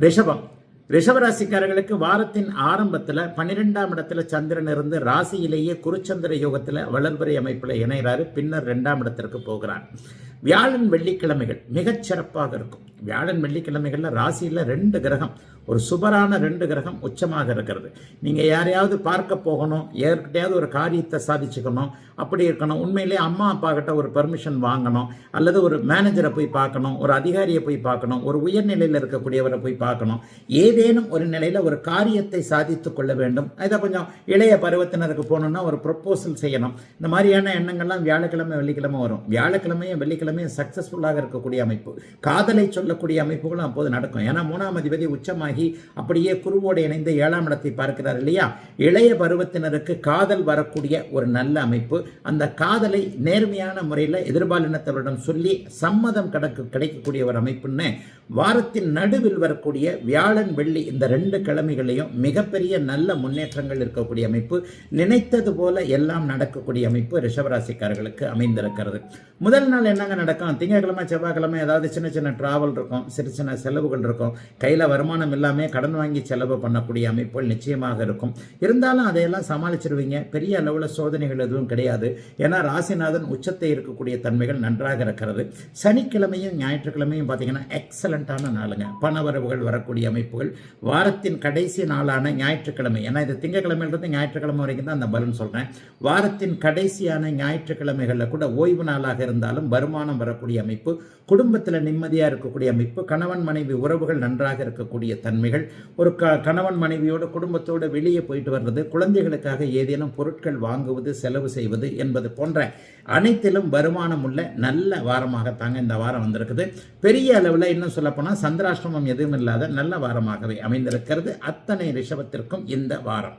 ரிஷபம். ரிஷபராசிக்காரர்களுக்கு வாரத்தின் ஆரம்பத்தில் பன்னிரெண்டாம் இடத்துல சந்திரன் இருந்து ராசியிலேயே குருச்சந்திர யோகத்தில் வளர்பறை அமைப்பில் இணைகிறாரு. பின்னர் ரெண்டாம் இடத்திற்கு போகிறார். வியாழன் வெள்ளிக்கிழமைகள் மிகச் சிறப்பாக இருக்கும். வியாழன் வெள்ளிக்கிழமைகளில் ராசியில் ரெண்டு கிரகம் ஒரு சுபரான ரெண்டு கிரகம் உச்சமாக இருக்கிறது. நீங்கள் யாரையாவது பார்க்க போகணும் யார்கிட்டையாவது ஒரு காரியத்தை சாதிச்சுக்கணும் அப்படி இருக்கணும். உண்மையிலே அம்மா அப்பா கிட்ட ஒரு பெர்மிஷன் வாங்கணும் அல்லது ஒரு மேனேஜரை போய் பார்க்கணும் ஒரு அதிகாரியை போய் பார்க்கணும் ஒரு உயர்நிலையில் இருக்கக்கூடியவரை போய் பார்க்கணும். ஏதேனும் ஒரு நிலையில் ஒரு காரியத்தை சாதித்து கொள்ள வேண்டும். இதை கொஞ்சம் இளைய பருவத்தினருக்கு போகணுன்னா ஒரு ப்ரொப்போசல் செய்யணும். இந்த மாதிரியான எண்ணங்கள்லாம் வியாழக்கிழமை வெள்ளிக்கிழமை வரும். வியாழக்கிழமையும் வெள்ளிக்கிழமையும் சக்ஸஸ்ஃபுல்லாக இருக்கக்கூடிய அமைப்பு. காதலை சொல்லக்கூடிய அமைப்புகளும் அப்போது நடக்கும். ஏன்னா மூணாம் அதிபதி உச்சமாகி அப்படியே குருவோடு இணைந்து ஏழாம் இடத்தை பார்க்கிறார் இல்லையா? இளைய பருவத்தினருக்கு காதல் வரக்கூடிய ஒரு நல்ல அமைப்பு. அந்த காதலை நேர்மையான முறையில் எதிர்பாலினத்தவரிடம் சொல்லி சம்மதம் கிடக்கு கிடைக்கக்கூடிய ஒரு அமைப்புன்னு வாரத்தின் நடுவில் வரக்கூடிய வியாழன் வெள்ளி இந்த ரெண்டு கிழமைகளையும் மிகப்பெரிய நல்ல முன்னேற்றங்கள் இருக்கக்கூடிய அமைப்பு. நினைத்தது போல எல்லாம் நடக்கக்கூடிய அமைப்பு ரிஷபராசிக்காரர்களுக்கு அமைந்திருக்கிறது. முதல் நாள் என்னங்க நடக்கும். திங்கக்கிழமை செவ்வாய்க்கிழமை ஏதாவது சின்ன சின்ன டிராவல் இருக்கும். சின்ன சின்ன செலவுகள் இருக்கும். கையில் வருமானம் இல்லாமல் கடன் வாங்கி செலவு பண்ணக்கூடிய அமைப்புகள் நிச்சயமாக இருக்கும். இருந்தாலும் அதையெல்லாம் சமாளிச்சிருவீங்க. பெரிய அளவில் சோதனைகள் எதுவும் கிடையாது. ஏன்னா ராசிநாதன் உச்சத்தை இருக்கக்கூடிய தன்மைகள் நன்றாக இருக்கிறது. சனிக்கிழமையும் ஞாயிற்றுக்கிழமையும் பார்த்தீங்கன்னா எக்ஸலண்ட்டான நாளுங்க. பணவரவுகள் வரக்கூடிய அமைப்புகள். வாரத்தின் கடைசி நாளான ஞாயிற்றுக்கிழமை. ஏன்னா இது திங்கக்கிழமையிலிருந்து ஞாயிற்றுக்கிழமை வரைக்கும் தான் அந்த பலன் சொல்கிறேன் வாரத்தின் கடைசியான ஞாயிற்றுக்கிழமைகளில் கூட ஓய்வு நாளாக இருந்தாலும் வருமானம் வரக்கூடிய அமைப்பு குடும்பத்தில் நிம்மதியாக இருக்கக்கூடிய அமைப்பு கணவன் மனைவி உறவுகள் நன்றாக இருக்கக்கூடிய தன்மைகள் ஒரு க கணவன் மனைவியோட குடும்பத்தோடு வெளியே போயிட்டு வர்றது குழந்தைகளுக்காக ஏதேனும் பொருட்கள் வாங்குவது செலவு செய்வது என்பது போன்ற அனைத்திலும் வருமானம் உள்ள நல்ல வாரமாகத்தாங்க இந்த வாரம் வந்திருக்குது. பெரிய அளவில் இன்னும் சொல்லப்போனால் சந்திராஷ்டிரமம் எதுவும் இல்லாத நல்ல வாரமாகவே அமைந்திருக்கிறது. அத்தனை ரிஷபத்திற்கும் இந்த வாரம்.